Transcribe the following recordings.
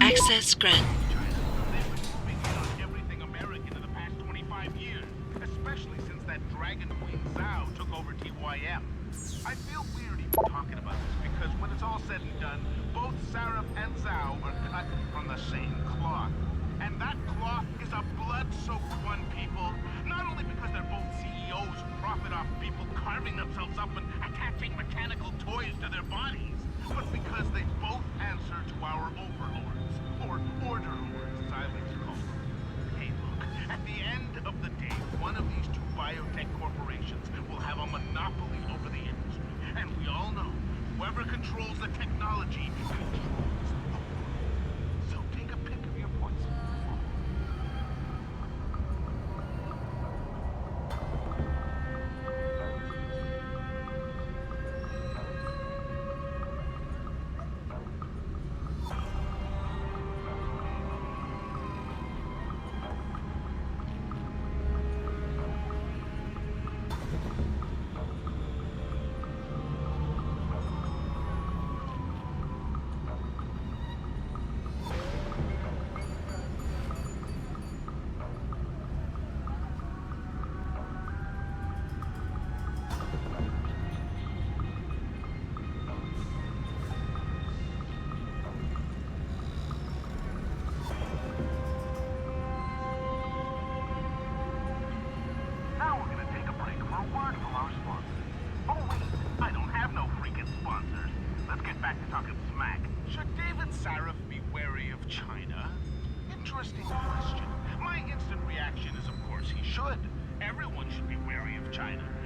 Access granted. everything American in the past 25 years, especially since that Dragon Queen Zhao took over TYM. I feel weird even talking about this because when it's all said and done, both Sarah and Zhao are cut from the same. And that cloth is a blood-soaked one, people. Not only because they're both CEOs who profit off people carving themselves up and attaching mechanical toys to their bodies, but because they both answer to our overlords,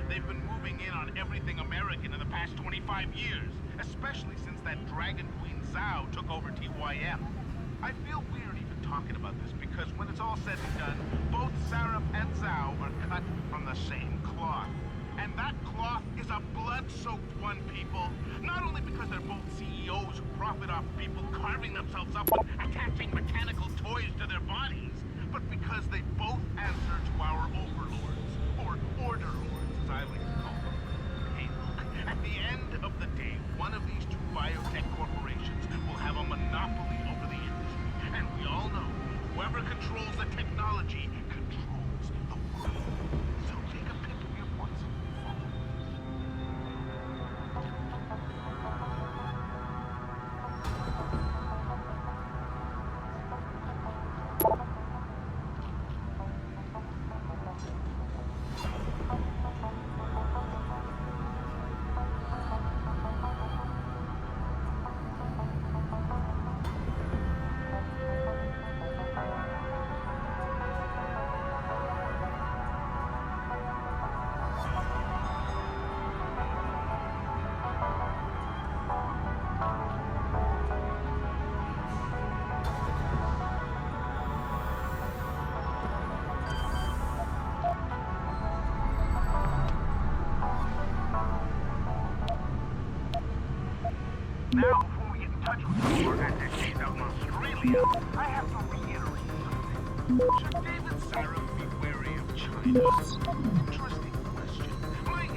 They've been moving in on everything American in the past 25 years, especially since that Dragon Queen Zhao took over TYM. I feel weird even talking about this because when it's all said and done, both Sarah and Zhao are cut from the same cloth. And that cloth is a blood-soaked one, people. Not only because they're both CEOs who profit off people carving themselves up and attaching mechanical toys to their bodies, but because they both answer to our overlords, or order to call. Hey, at the end of the day, one of these two biotech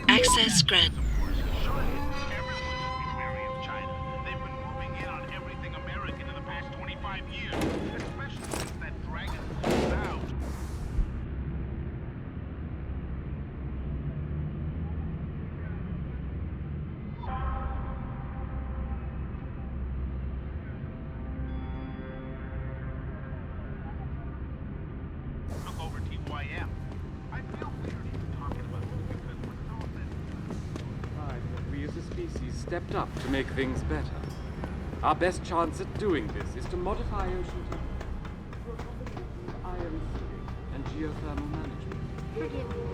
Access granted. Make things better. Our best chance at doing this is to modify ocean temperature through a combination of iron sealing and geothermal management.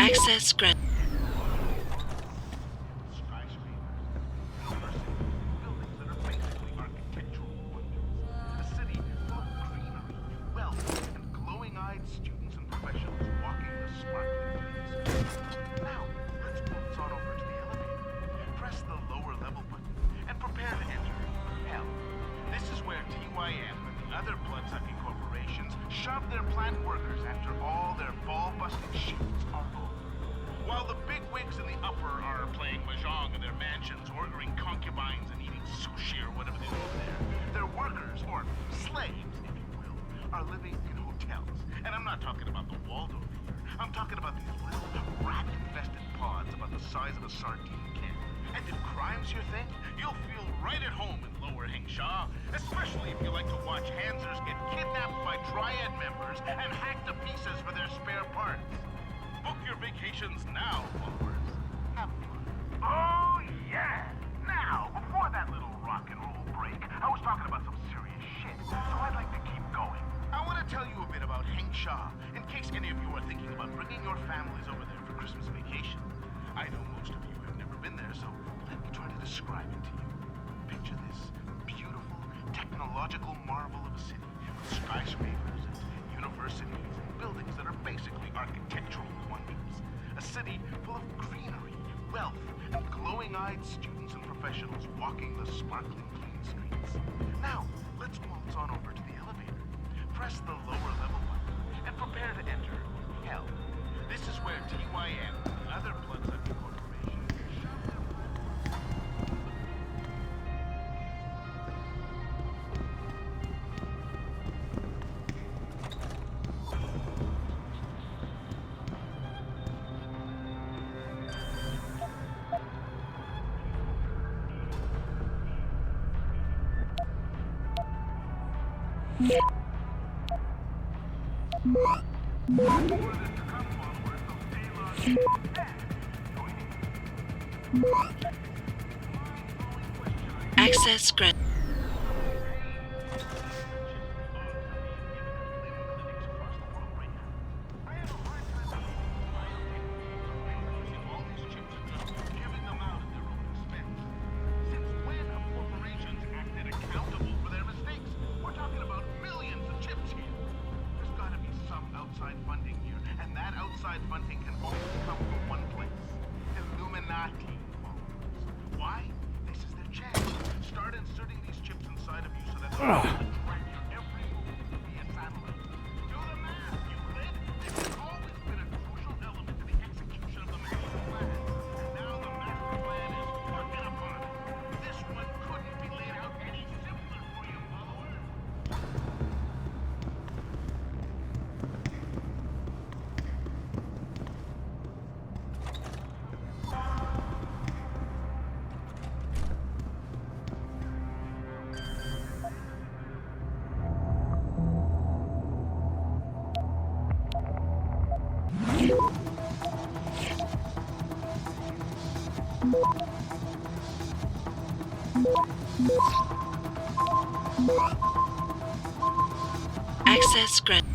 Access granted. Corporations shove their plant workers after all their ball-busting shifts are over. While the big wigs in the upper are playing mahjong in their mansions, ordering concubines and eating sushi or whatever they do there, their workers, or slaves, if you will, are living in hotels. And I'm not talking about the Waldorf here. I'm talking about these little rat-infested pods about the size of a sardine And crime's you think? you'll feel right at home in Lower Hingshaw, especially if you like to watch Hansers get kidnapped by Triad members and hacked to pieces for their spare parts. Book your vacations now, followers. Have fun. Oh, yeah! Now, before that little rock and roll break, I was talking about some serious shit, so I'd like to keep going. I want to tell you a bit about Hengsha, in case any of you are thinking about bringing your families over there for Christmas vacation. I know most of you there, so let me try to describe it to you. Picture this beautiful, technological marvel of a city with skyscrapers and universities and buildings that are basically architectural wonders. A city full of greenery, wealth, and glowing-eyed students and professionals walking the sparkling clean streets. Now, let's waltz on over to the elevator. Press the lower level button and prepare to enter hell. This is where TYM and other bloodsucking Access granted. Funding can only come from one place. Illuminati. Why? This is their chance. Start inserting these chips inside of you so that ah. Access granted.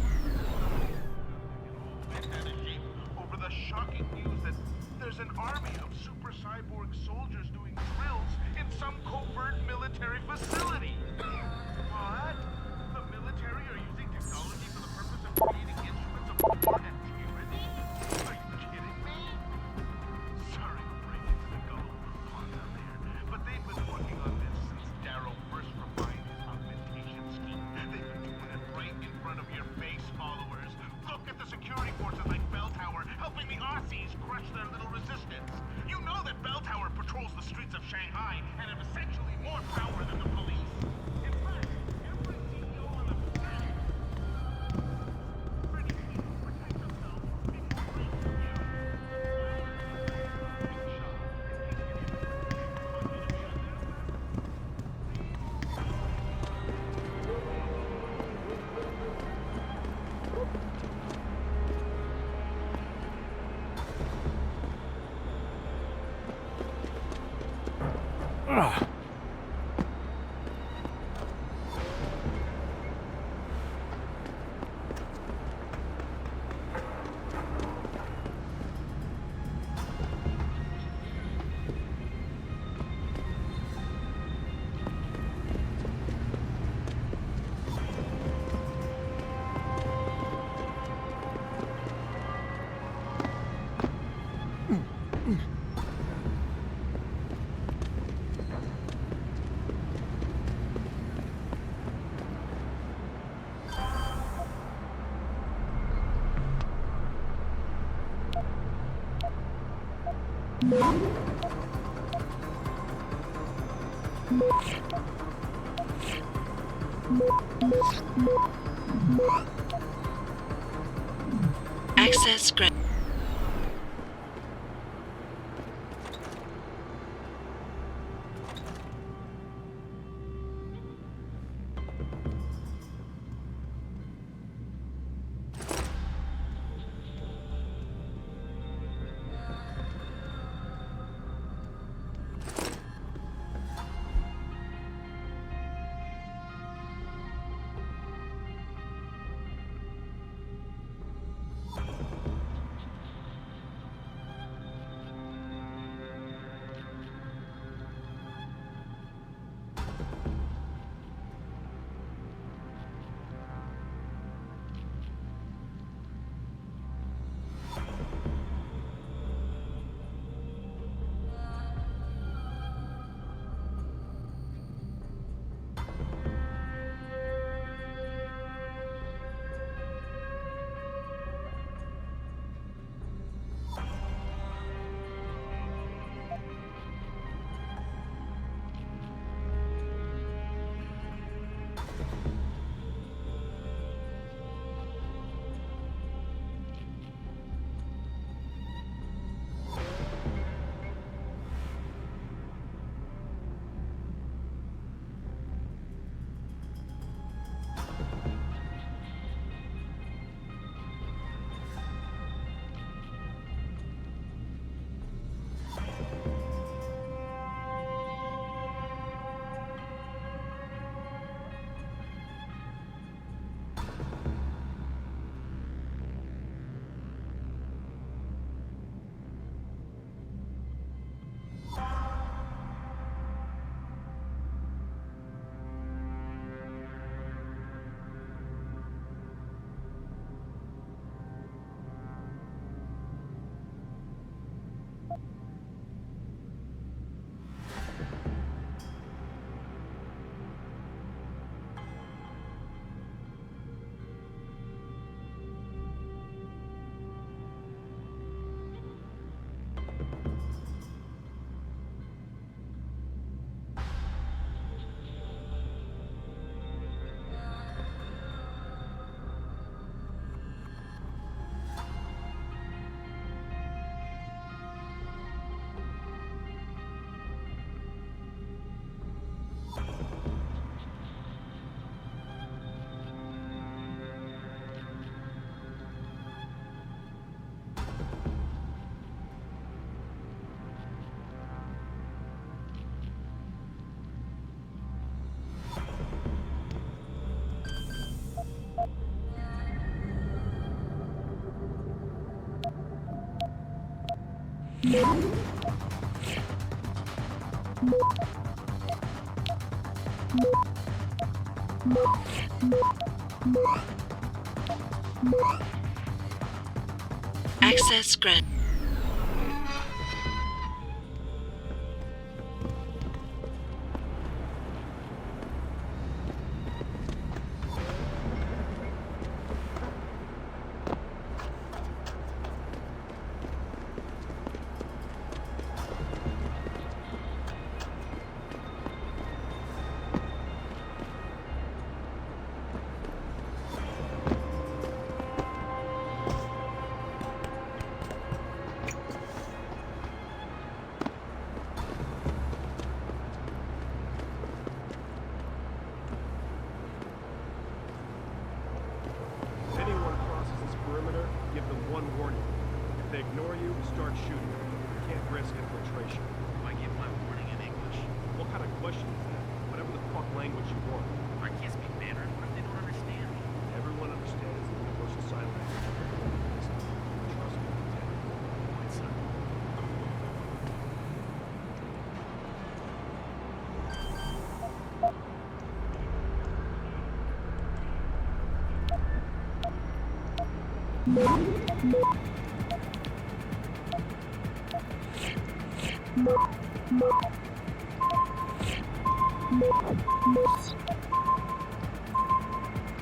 Access granted.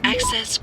Access.